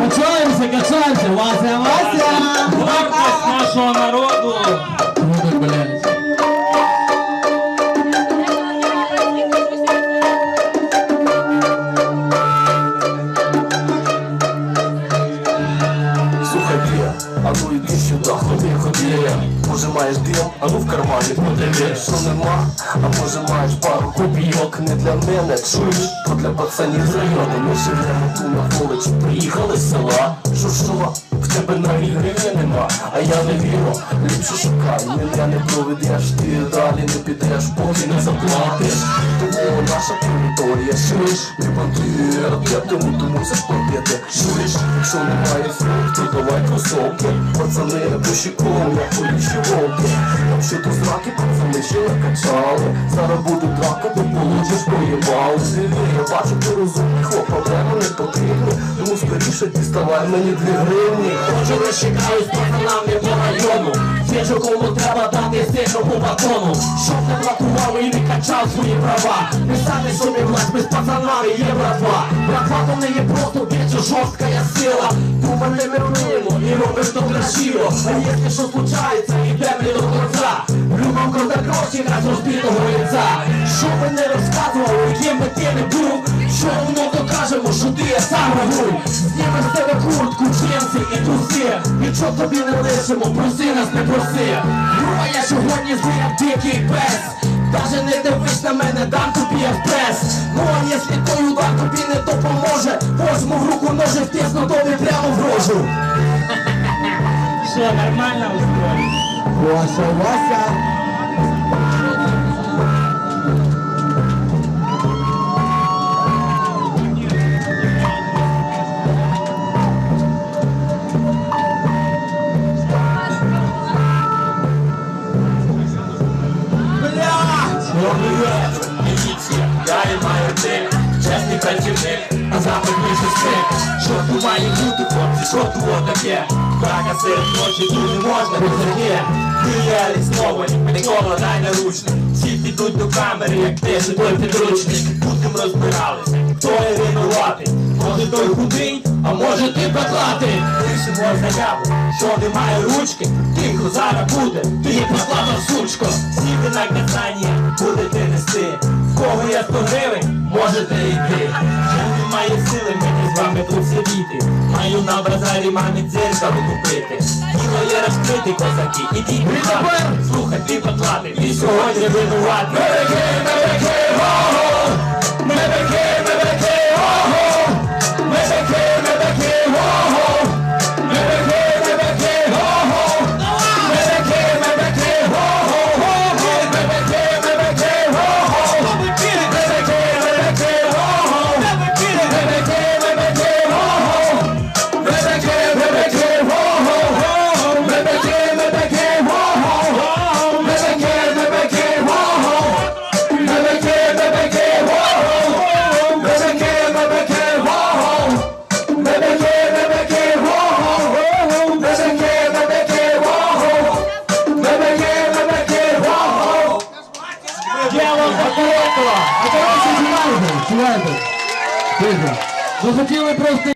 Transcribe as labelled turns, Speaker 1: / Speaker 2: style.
Speaker 1: Kachanze, kachanze, wasema Може маєш дим, а ну в кармані подивись Що нема, а може маєш пару копійок? Не для мене, чуєш, то для пацанів з району Ми живемо. Ту на вулиці, приїхали з села. Що що, в тебе навіть гривні нема А я не вірю, ліпше шукай Мене не проведеш, ти далі не підеш Поки не заплатиш. Тому наша територія, чуєш, не бандит Я тому, тому це платити Чуєш, якщо немає то давай кросовки Пацани на пощиком, я поліщі волки Там що то зраки, пацани ще накачали Зараз буде драка, ти получиш поєбал Диви, я бачу, ти розумний хлоп, проблеми не потрібні Тому скоріше діставай мені дві гривні.
Speaker 2: Отже, не чекаю з пацанами по району. Ж кому треба дати сильному батону. Щоб не блокував і не качав свої права. Не стане собі власть без пацанами є братва. Братва то не є просто більше жорстка я сила. Думали ми вміємо і робимо то красиво. А якщо що случається, йдемо до кінця Любом кров гроші нас розбитого Знімеш з тебе куртку, джинси і труси. Нічого тобі не лишимо, проси нас не проси Люба, я сьогодні злив дикий пес. Даже не дивись на мене, дам тобі експрес. Ну а якщо той удар тобі не допоможе Возьму в руку ножи, втисну тобі прямо в рожу.
Speaker 3: Що, нормально устроїть?
Speaker 2: Вася, Вася
Speaker 3: Міліція, я і маю дик, чесний працівник, а запит більше спик. Що тут має бути, хлопці, що тут таке? Драка серед ночі, тут не можна без таке. Діялі знову, Микола, дай наручник. Всі підуть до камери, як пише той підручник. Будем розбирались, хто є винуватий. Може той худий, а може ти баклатий. Пишемо заяву, що немає ручки. Тихо, зараз буде, ти є прослава сучко. 100 гривень, можете йти. Вже немає сили мені з вами тут сидіти. Маю на базарі мамі дзеркало купити. Діло є розкрити, козаки, ідіть бухати. Слухай, ти потлати, ти сьогодні винуватий.
Speaker 2: Акаренко! Акаренко, чувайте! Чувайте! Тихо! Ми просто...